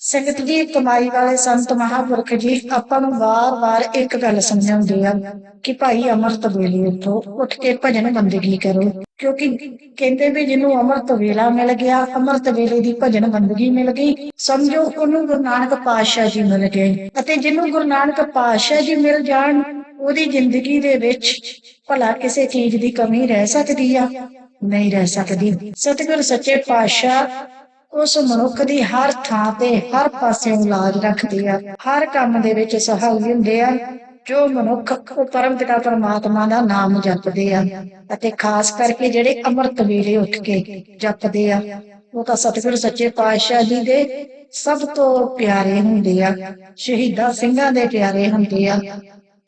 ਸੰਗਤ ਜੀ ਕਮਾਈ ਵਾਲੇ ਸੰਤ ਮਹਾਂਪੁਰਖ ਜੀ, ਆਪਾਂ ਨੂੰ ਵਾਰ-ਵਾਰ ਇੱਕ ਗੱਲ ਸਮਝਾਉਂਦੇ ਆ ਕਿ ਭਾਈ ਅਮਰਤ ਵੇਲੇ ਉੱਠੋ, ਉੱਠ ਕੇ ਭਜਨ ਬੰਦਗੀ ਕਰੋ। ਕਿਉਂਕਿ ਕਹਿੰਦੇ ਵੀ ਜਿਹਨੂੰ ਅਮਰਤ ਵੇਲਾ ਮਿਲ ਗਿਆ, ਅਮਰਤ ਵੇਲੇ ਦੀ ਭਜਨ ਬੰਦਗੀ ਮਿਲ ਗਈ। ਸਮਝੋ, ਉਹਨੂੰ ਗੁਰੂ ਨਾਨਕ ਪਾਤਸ਼ਾਹ ਜੀ ਮਿਲ ਗਏ। ਅਤੇ ਜਿਹਨੂੰ ਗੁਰੂ ਨਾਨਕ ਪਾਤਸ਼ਾਹ ਜੀ ਮਿਲ ਜਾਣ, ਉਹਦੀ ਜ਼ਿੰਦਗੀ ਦੇ ਵਿੱਚ ਭਲਾ ਕਿਸੇ ਚੀਜ਼ ਦੀ ਕਮੀ ਰਹਿ ਸਕਦੀ ਆ? ਨਹੀਂ ਰਹਿ ਸਕਦੀ। ਸਤਿਗੁਰ ਸੱਚੇ ਪਾਤਸ਼ਾਹ ਉਸ ਮਨੁੱਖ ਦੀ ਹਰ ਥਾਂ ਤੇ, ਹਰ ਪਾਸੇ ਇਲਾਜ ਰੱਖਦੇ ਆ। ਹਰ ਕੰਮ ਦੇ ਵਿੱਚ ਸਹਾਈ ਹੁੰਦੇ ਆ, ਜੋ ਮਨੁੱਖ ਉਹ ਪਰਮਾਤਮਾ ਦਾ ਨਾਮ ਜਪਦੇ ਆ। ਅਤੇ ਖਾਸ ਕਰਕੇ ਜਿਹੜੇ ਅੰਮ੍ਰਿਤ ਵੇਲੇ ਉੱਠ ਕੇ ਜਪਦੇ ਆ, ਉਹ ਤਾਂ ਸਤਿਗੁਰੂ ਸੱਚੇ ਪਾਤਸ਼ਾਹ ਜੀ ਦੇ ਸਭ ਤੋਂ ਪਿਆਰੇ ਹੁੰਦੇ ਆ। ਸ਼ਹੀਦਾਂ ਸਿੰਘਾਂ ਦੇ ਪਿਆਰੇ ਹੁੰਦੇ ਆ।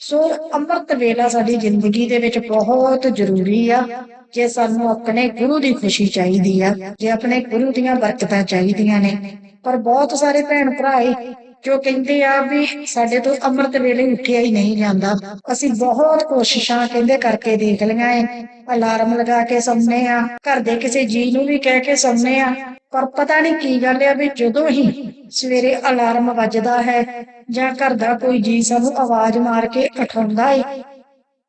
ਸੋ ਅੰਮ੍ਰਿਤ ਵੇਲਾ ਸਾਡੀ ਜ਼ਿੰਦਗੀ ਦੇ ਵਿੱਚ ਬਹੁਤ ਜ਼ਰੂਰੀ ਆ। ਜੇ ਸਾਨੂੰ ਆਪਣੇ ਗੁਰੂ ਦੀ ਖੁਸ਼ੀ ਚਾਹੀਦੀ ਆ, ਜੇ ਆਪਣੇ ਗੁਰੂ ਦੀਆਂ ਬਰਕਤਾਂ ਚਾਹੀਦੀਆਂ ਨੇ। ਪਰ ਬਹੁਤ ਸਾਰੇ ਭੈਣ ਭਰਾ ਜੋ ਕਹਿੰਦੇ ਆ ਵੀ ਸਾਡੇ ਤੋਂ ਅੰਮ੍ਰਿਤ ਵੇਲੇ ਉੱਠਿਆ ਹੀ ਨਹੀਂ ਜਾਂਦਾ। ਅਸੀਂ ਬਹੁਤ ਕੋਸ਼ਿਸ਼ਾਂ ਕਹਿੰਦੇ ਕਰਕੇ ਦੇਖ ਲਈਆਂ ਏ। ਅਲਾਰਮ ਲਗਾ ਕੇ ਸੌਂਦੇ ਆ, ਘਰ ਦੇ ਕਿਸੇ ਜੀ ਨੂੰ ਵੀ ਕਹਿ ਕੇ ਸੌਂਦੇ ਆ। ਪਰ ਪਤਾ ਨਹੀਂ ਕੀ ਗੱਲ ਆ ਵੀ ਜਦੋਂ ਹੀ ਸਵੇਰੇ ਅਲਾਰਮ ਵੱਜਦਾ ਹੈ ਜਾਂ ਘਰ ਦਾ ਕੋਈ ਜੀ ਸਾਨੂੰ ਆਵਾਜ਼ ਮਾਰ ਕੇ ਉਠਾਉਂਦਾ ਏ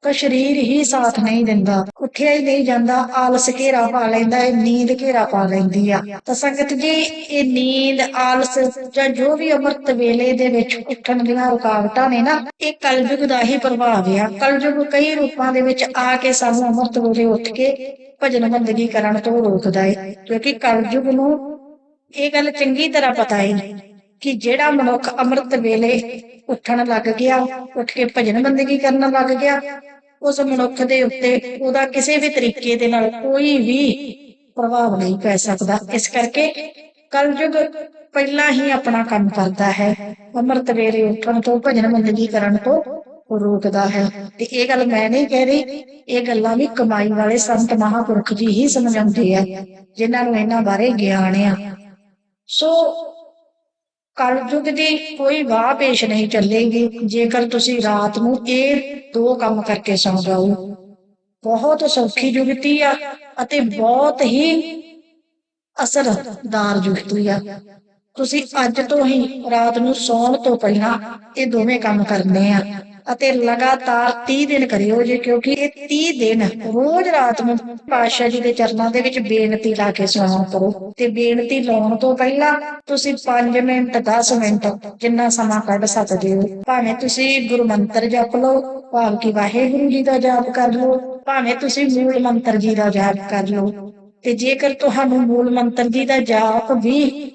ਤਾਂ ਸਰੀਰ ਹੀ ਸਾਥ ਨਹੀਂ ਦਿੰਦਾ। ਉੱਠਿਆ ਹੀ ਨਹੀਂ ਜਾਂਦਾ, ਆਲਸ ਘੇਰਾ ਪਾ ਲੈਂਦਾ ਹੈ, ਨੀਂਦ ਘੇਰਾ ਪਾ ਲੈਂਦੀ ਆ। ਤਾਂ ਸੰਗਤ ਜੀ, ਇਹ ਨੀਂਦ, ਆਲਸ ਜਾਂ ਜੋ ਵੀ ਅੰਮ੍ਰਿਤ ਵੇਲੇ ਦੇ ਵਿੱਚ ਉੱਠਣ ਦੀਆਂ ਰੁਕਾਵਟਾਂ ਨੇ ਨਾ, ਇਹ ਕਲਯੁਗ ਦਾ ਹੀ ਪ੍ਰਭਾਵ ਆ। ਕਲਯੁਗ ਕਈ ਰੂਪਾਂ ਦੇ ਵਿੱਚ ਆ ਕੇ ਸਾਨੂੰ ਅੰਮ੍ਰਿਤ ਵੇਲੇ ਉੱਠ ਕੇ ਭਜਨ ਬੰਦਗੀ ਕਰਨ ਤੋਂ ਰੋਕਦਾ ਹੈ ਕਿਉਂਕਿ ਕਲਯੁਗ ਨੂੰ ਇਹ ਗੱਲ ਚੰਗੀ ਤਰ੍ਹਾਂ ਪਤਾ ਹੈ ਕਿ ਜਿਹੜਾ ਮਨੁੱਖ ਅੰਮ੍ਰਿਤ ਵੇਲੇ ਉੱਠਣ ਲੱਗ ਗਿਆ, ਉੱਠ ਕੇ ਭਜਨ ਬੰਦਗੀ ਕਰਨ ਲੱਗ ਗਿਆ, ਉਸ ਮਨੁੱਖ ਦੇ ਉੱਤੇ ਉਹਦਾ ਕਿਸੇ ਵੀ ਤਰੀਕੇ ਦੇ ਨਾਲ ਕੋਈ ਵੀ ਪ੍ਰਭਾਵ ਨਹੀਂ ਪੈ ਸਕਦਾ। ਇਸ ਕਰਕੇ ਕਲਯੁਗ ਪਹਿਲਾਂ ਹੀ ਆਪਣਾ ਕੰਮ ਕਰਦਾ ਹੈ। ਅੰਮ੍ਰਿਤ ਵੇਲੇ ਉੱਠਣ ਤੋਂ, ਭਜਨ ਬੰਦਗੀ ਕਰਨ ਤੋਂ ਰੋਕਦਾ ਹੈ। ਤੇ ਇਹ ਗੱਲ ਮੈਂ ਨਹੀਂ ਕਹਿ ਰਹੀ, ਇਹ ਗੱਲਾਂ ਵੀ ਕਮਾਈ ਵਾਲੇ ਸੰਤ ਮਹਾਂਪੁਰਖ ਜੀ ਹੀ ਸਮਝਾਉਂਦੇ ਆ, ਜਿਨ੍ਹਾਂ ਨੂੰ ਇਹਨਾਂ ਬਾਰੇ ਗਿਆਨ ਆ। ਸੋ ਕਲਯੁਗ ਦੀ ਕੋਈ ਵਾਹ ਪੇਸ਼ ਨਹੀਂ ਚੱਲੇਗੀ। ਜੇਕਰ ਤੁਸੀਂ ਰਾਤ ਨੂੰ ਇਹ ਦੋ ਕੰਮ ਕਰਕੇ ਸੌਂ ਜਾਓ। ਬਹੁਤ ਸੌਖੀ ਜੁਗਤੀ ਆ ਅਤੇ ਬਹੁਤ ਹੀ ਅਸਰਦਾਰ ਜੁਗਤੀ ਆ। ਤੁਸੀਂ ਅੱਜ ਤੋਂ ਹੀ ਰਾਤ ਨੂੰ ਸੌਣ ਤੋਂ ਪਹਿਲਾਂ ਇਹ ਦੋਵੇਂ ਕੰਮ ਕਰਨੇ ਆ। ਅਤੇ ਲਗਾਤਾਰ 30 ਦਿਨ ਕਰਿਓ ਜੇ, ਕਿਉਂਕਿ ਇਹ 30 ਦਿਨ ਰੋਜ਼ ਰਾਤ ਨੂੰ ਪਾਤਸ਼ਾਹ ਜੀ ਦੇ ਚਰਨਾਂ ਦੇ ਵਿੱਚ ਬੇਨਤੀ ਲਾ ਕੇ ਸੁਣਾਓ ਕਰੋ। ਤੇ ਬੇਨਤੀ ਲਾਉਣ ਤੋਂ ਪਹਿਲਾਂ ਤੁਸੀਂ 5 ਮਿੰਟ 10 ਮਿੰਟ ਜਿੰਨਾ ਸਮਾਂ ਕੱਢ ਸਕਦੇ ਹੋ। ਭਾਵੇਂ ਤੁਸੀਂ ਗੁਰੂ ਮੰਤਰ ਜਪ ਲਓ, ਭਾਵੇਂ ਕਿ ਵਾਹਿਗੁਰੂ ਜੀ ਦਾ ਜਾਪ ਕਰ ਲਓ, ਭਾਵੇਂ ਤੁਸੀਂ ਮੂਲ ਮੰਤਰ ਜੀ ਦਾ ਜਾਪ ਕਰ ਲਓ। ਤੇ ਜੇਕਰ ਤੁਹਾਨੂੰ ਮੂਲ ਮੰਤਰ ਜੀ ਦਾ ਜਾਪ ਵੀ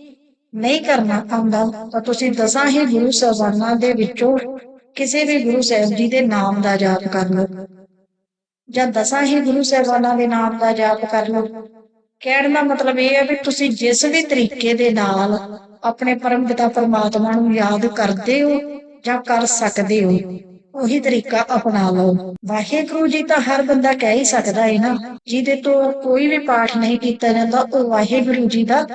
ਨਹੀਂ ਕਰਨਾ ਆਉਂਦਾ, ਤਾਂ ਤੁਸੀਂ ਦਸਾਂ ਹੀ ਗੁਰੂ ਸਾਹਿਬਾਨਾਂ ਦੇ ਵਿੱਚੋਂ ਕਿਸੇ ਵੀ ਗੁਰੂ ਸਾਹਿਬ ਜੀ ਦੇ ਨਾਮ ਦਾ ਜਾਪ ਕਰ ਲਓ। ਜਾਂ ਦਸਾਂ ਹੀ ਗੁਰੂ ਸਾਹਿਬਾਨਾਂ ਦੇ ਨਾਮ ਦਾ ਜਾਪ ਕਰ ਲਓ। ਕਹਿਣ ਦਾ ਮਤਲਬ ਇਹ ਹੈ ਵੀ ਤੁਸੀਂ ਜਿਸ ਵੀ ਤਰੀਕੇ ਦੇ ਨਾਲ ਆਪਣੇ ਪਰਮ ਪਿਤਾ ਪਰਮਾਤਮਾ ਨੂੰ ਯਾਦ ਕਰਦੇ ਹੋ ਜਾਂ ਕਰ ਸਕਦੇ ਹੋ ਉਹੀ ਤਰੀਕਾ ਅਪਣਾ ਲਓ। ਵਾਹਿਗੁਰੂ ਜੀ ਤਾਂ ਹਰ ਬੰਦਾ ਕਹਿ ਹੀ ਸਕਦਾ ਹੈ ਨਾ, ਜਿਹਦੇ ਤੋਂ ਕੋਈ ਵੀ ਪਾਠ ਨਹੀਂ ਕੀਤਾ ਜਾਂਦਾ, ਉਹ ਵਾਹਿਗੁਰੂ ਜੀ ਦਾ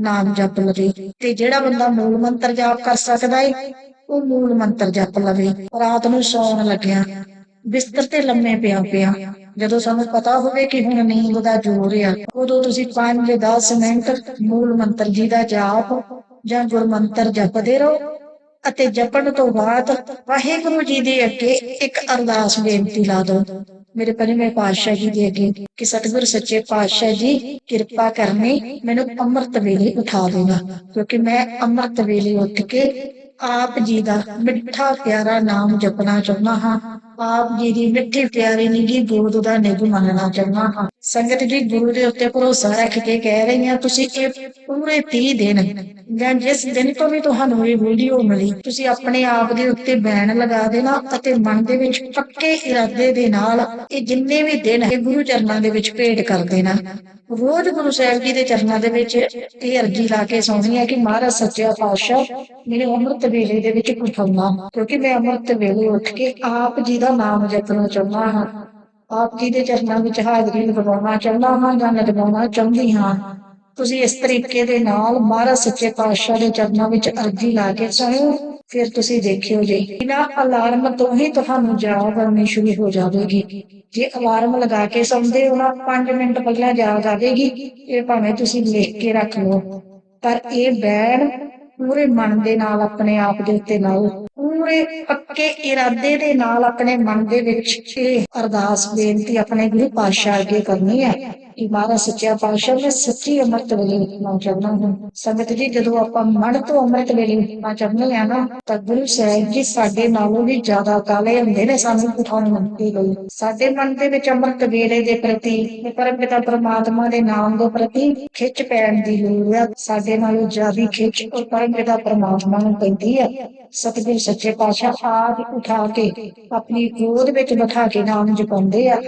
ਨਾਮ ਜਪ ਲਵੇ। ਤੇ ਜਿਹੜਾ ਬੰਦਾ ਮੂਲ ਮੰਤਰ ਜਾਪ ਕਰ ਸਕਦਾ ਹੈ ਉਹ ਮੂਲ ਮੰਤਰ ਜਪ ਲਵੇ। ਰਾਤ ਨੂੰ ਸੌਣ ਲੱਗਿਆ, ਬਿਸਤਰ ਤੇ ਲੰਮੇ ਪਿਆ ਪਿਆ। ਜਦੋਂ ਸਾਨੂੰ ਪਤਾ ਹੋਵੇ ਕਿ ਹੁਣ ਨੀਂਦ ਦਾ ਜ਼ੋਰ ਆ, ਉਦੋਂ ਤੁਸੀਂ 5-10 ਮਿੰਟ ਮੂਲ ਮੰਤਰ ਜੀ ਦਾ ਜਾਪ ਜਾਂ ਗੁਰਮੰਤਰ ਜਪਦੇ ਰਹੋ। ਅਤੇ ਜਪਣ ਤੋਂ ਬਾਅਦ ਵਾਹਿਗੁਰੂ ਜੀ ਦੇ ਅੱਗੇ ਇੱਕ ਅਰਦਾਸ ਬੇਨਤੀ ਲਾ ਦੋ ਮੇਰੇ ਪੰਜਵੇਂ ਪਾਤਸ਼ਾਹ ਜੀ ਦੇ ਅੱਗੇ ਕਿ ਸਤਿਗੁਰ ਸੱਚੇ ਪਾਤਸ਼ਾਹ ਜੀ, ਕਿਰਪਾ ਕਰਨੀ ਮੈਨੂੰ ਅੰਮ੍ਰਿਤ ਵੇਲੇ ਉਠਾ ਦੇਣਾ, ਕਿਉਂਕਿ ਮੈਂ ਅੰਮ੍ਰਿਤ ਵੇਲੇ ਉੱਠ ਕੇ ਆਪ ਜੀ ਦਾ ਮਿੱਠਾ ਪਿਆਰਾ ਨਾਮ ਜਪਣਾ ਚਾਹੁੰਦਾ ਹਾਂ। ਆਪ ਜੀ ਦੀ ਮਿੱਠੀ ਪਿਆਰੀ ਨਿੱਜੀ ਗੋਦ ਦਾ ਨਿਭ ਮੰਨਣਾ ਚਾਹੁੰਦਾ ਹਾਂ। ਸੰਗਤ ਜੀ, ਗੁਰੂ ਦੇ ਉੱਤੇ ਭਰੋਸਾ ਰੱਖ ਕੇ ਕਹਿ ਰਹੀ ਹਾਂ, ਤੁਸੀਂ ਇਹ ਪੂਰੇ 30 ਦਿਨ ਜਾਂ ਜਿਸ ਦਿਨ ਤੋਂ ਵੀ ਤੁਹਾਨੂੰ ਇਹ ਵੀਡੀਓ ਮਿਲੀ, ਤੁਸੀਂ ਆਪਣੇ ਆਪ ਦੇ ਉੱਤੇ ਬੈਣ ਲਗਾ ਦੇਣਾ ਅਤੇ ਮਨ ਦੇ ਵਿੱਚ ਪੱਕੇ ਇਰਾਦੇ ਦੇ ਨਾਲ ਇਹ ਜਿੰਨੇ ਵੀ ਦਿਨ ਇਹ ਗੁਰੂ ਚਰਨਾਂ ਦੇ ਵਿੱਚ ਭੇਟ ਕਰ ਦੇਣਾ। ਰੋਜ਼ ਗੁਰੂ ਸਾਹਿਬ ਜੀ ਦੇ ਚਰਨਾਂ ਦੇ ਵਿੱਚ ਇਹ ਅਰਜੀ ਲਾ ਕੇ ਸੌਣੀ ਹੈ ਕਿ ਮਹਾਰਾਜ ਸੱਚਾ ਪਾਤਸ਼ਾਹ, ਮੇਰੇ ਅੰਮ੍ਰਿਤ ਵੇਲੇ ਦੇ ਵਿੱਚ ਉਠਾਉਣਾ ਕਿਉਂਕਿ ਮੈਂ ਅੰਮ੍ਰਿਤ ਵੇਲੇ ਉੱਠ ਕੇ ਆਪ ਜੀ ਦਾ ਨਾਮ ਜਪਣਾ ਚਾਹੁੰਦਾ ਹਾਂ। ਆਪ ਜੀ ਦੇ ਚਰਨਾਂ ਵਿੱਚ ਹਾਜ਼ਰੀ ਲਗਾਉਣਾ ਚਾਹੁੰਦਾ ਹਾਂ, ਜਾਂ ਲਗਾਉਣਾ ਚਾਹੁੰਦੀ ਹਾਂ। ਤੁਸੀਂ ਇਸ ਤਰੀਕੇ ਦੇ ਨਾਲ ਮਹਾਰਾਜ ਸੱਚੇ ਪਾਤਸ਼ਾਹ ਦੇ ਚਰਨਾਂ ਵਿੱਚ ਅਰਜੀ ਲਾ ਕੇ ਸੌਂ, ਫਿਰ ਤੁਸੀਂ ਦੇਖਿਓ ਜੀ। ਬਿਨਾਂ ਅਲਾਰਮ ਤੋਂ ਹੀ ਤੁਹਾਨੂੰ ਜਾਗ ਆਉਣੀ ਸ਼ੁਰੂ ਹੋ ਜਾਵੇਗੀ। ਜੇ ਅਲਾਰਮ ਲਗਾ ਕੇ ਸੌਂਦੇ ਹੋ ਨਾ 5 ਮਿੰਟ ਪਹਿਲਾਂ ਜਾਗ ਆਵੇਗੀ, ਇਹ ਭਾਵੇਂ ਤੁਸੀਂ ਲਿਖ ਕੇ ਰੱਖ ਲਓ। ਪਰ ਇਹ ਬੈਣ ਪੂਰੇ ਮਨ ਦੇ ਨਾਲ ਆਪਣੇ ਆਪ ਦੇ ਉੱਤੇ ਲਾਓ। ਪੂਰੇ ਪੱਕੇ ਇਰਾਦੇ ਦੇ ਨਾਲ ਆਪਣੇ ਮਨ ਦੇ ਵਿੱਚ ਇਹ ਅਰਦਾਸ, ਬੇਨਤੀ ਆਪਣੇ ਗੁਰੂ ਪਾਤਸ਼ਾਹ ਅੱਗੇ ਕਰਨੀ ਹੈ ਕਿ ਮਹਾਰਾਜ ਸੱਚਾ ਪਾਤਸ਼ਾਹ ਮੈਂ ਸੱਚੀ ਅੰਮ੍ਰਿਤ ਵੇਲੇ ਉਠਣਾ ਚਾਹੁੰਦਾ ਹਾਂ। ਸੰਗਤ ਜੀ, ਜਦੋਂ ਆਪਾਂ ਮਨ ਤੋਂ ਅੰਮ੍ਰਿਤ ਵੇਲੇ ਉਠਣਾ ਚਾਹੁੰਦੇ ਆ ਨਾ, ਤਾਂ ਗੁਰੂ ਸਾਹਿਬ ਜੀ ਸਾਡੇ ਨਾਲੋਂ ਵੀ ਜ਼ਿਆਦਾ ਕਾਲੇ ਹੁੰਦੇ ਨੇ ਸਾਨੂੰ ਉਠਾਉਣ ਦੇ ਲਈ। ਸਾਡੇ ਮਨ ਦੇ ਵਿੱਚ ਅੰਮ੍ਰਿਤ ਵੇਲੇ ਦੇ ਪ੍ਰਤੀ ਤੇ ਪਰਮਪਿਤਾ ਪ੍ਰਮਾਤਮਾ ਦੇ ਨਾਮ ਦੇ ਪ੍ਰਤੀ ਖਿੱਚ ਪੈਣ ਦੀ ਲੋੜ ਹੈ ਸਾਡੇ ਨਾਲੋਂ ਜ਼ਿਆਦਾ ਖਿੱਚ ਉਹ ਪਰਮਪਿਤਾ ਪ੍ਰਮਾਤਮਾ ਨੂੰ ਪੈਂਦੀ ਹੈ ਸਤਿਗੁਰ ਸੱਚੇ ਪਾਤਸ਼ਾਹ ਆਪ ਉਠਾ ਕੇ ਆਪਣੀ ਗੋਦ ਵਿੱਚ ਬਿਠਾ ਕੇ ਨਾਮ ਜਪਾਉਂਦੇ ਆ।